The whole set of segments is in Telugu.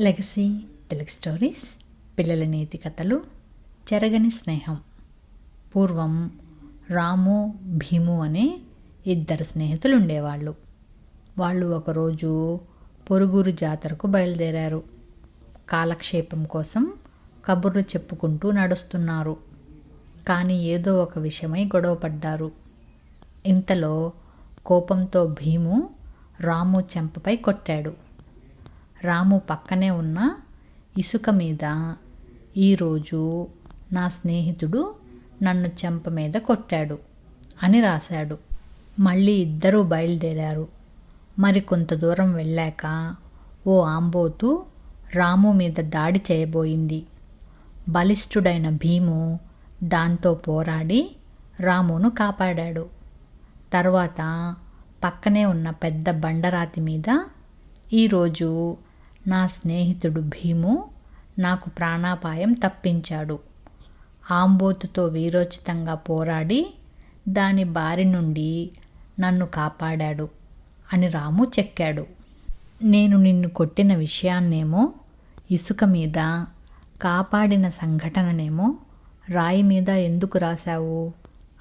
లెగసీ తెలుగు స్టోరీస్ పిల్లల నీతి కథలు చెరగని స్నేహం. పూర్వం రాము భీము అనే ఇద్దరు స్నేహితులు ఉండేవాళ్ళు వాళ్ళు ఒకరోజు పొరుగురు జాతరకు బయలుదేరారు. కాలక్షేపం కోసం కబుర్లు చెప్పుకుంటూ నడుస్తున్నారు. కానీ ఏదో ఒక విషయమై గొడవపడ్డారు ఇంతలో కోపంతో భీము రాము చెంపపై కొట్టాడు. రాము పక్కనే ఉన్న ఇసుక మీద ఈరోజు నా స్నేహితుడు నన్ను చెంప మీద కొట్టాడు అని రాశాడు. మళ్ళీ ఇద్దరూ బయలుదేరారు. మరి కొంత దూరం వెళ్ళాక ఓ ఆంబోతు రాము మీద దాడి చేయబోయింది. బలిష్ఠుడైన భీము దాంతో పోరాడి రామును కాపాడాడు. తర్వాత పక్కనే ఉన్న పెద్ద బండరాతి మీద ఈరోజు నా స్నేహితుడు భీము నాకు ప్రాణాపాయం తప్పించాడు. ఆంబోతుతో వీరోచితంగా పోరాడి దాని బారి నుండి నన్ను కాపాడాడు అని రాము చెక్కాడు. నేను నిన్ను కొట్టిన విషయాన్నేమో ఇసుక మీద కాపాడిన సంఘటననేమో రాయి మీద ఎందుకు రాశావు?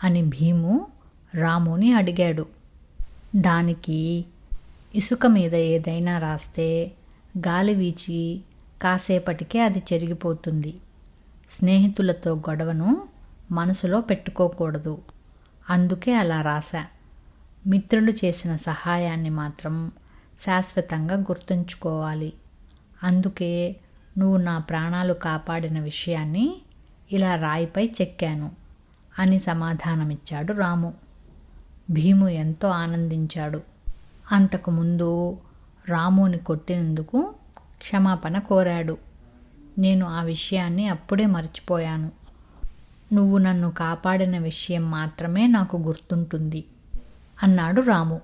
అని భీము రాముని అడిగాడు. దానికి ఇసుక మీద ఏదైనా రాస్తే గాలి వీచి కాసేపటికే అది చెరిగిపోతుంది. స్నేహితులతో గొడవను మనసులో పెట్టుకోకూడదు. అందుకే అలా రాశా. మిత్రులు చేసిన సహాయాన్ని మాత్రం శాశ్వతంగా గుర్తుంచుకోవాలి. అందుకే నువ్వు నా ప్రాణాలు కాపాడిన విషయాన్ని ఇలా రాయిపై చెక్కాను అని సమాధానమిచ్చాడు రాము. భీము ఎంతో ఆనందించాడు. అంతకుముందు రాముని కొట్టినందుకు క్షమాపణ కోరాడు. నేను ఆ విషయాన్ని అప్పుడే మర్చిపోయాను. నువ్వు నన్ను కాపాడిన విషయం మాత్రమే నాకు గుర్తుంటుంది అన్నాడు రాము.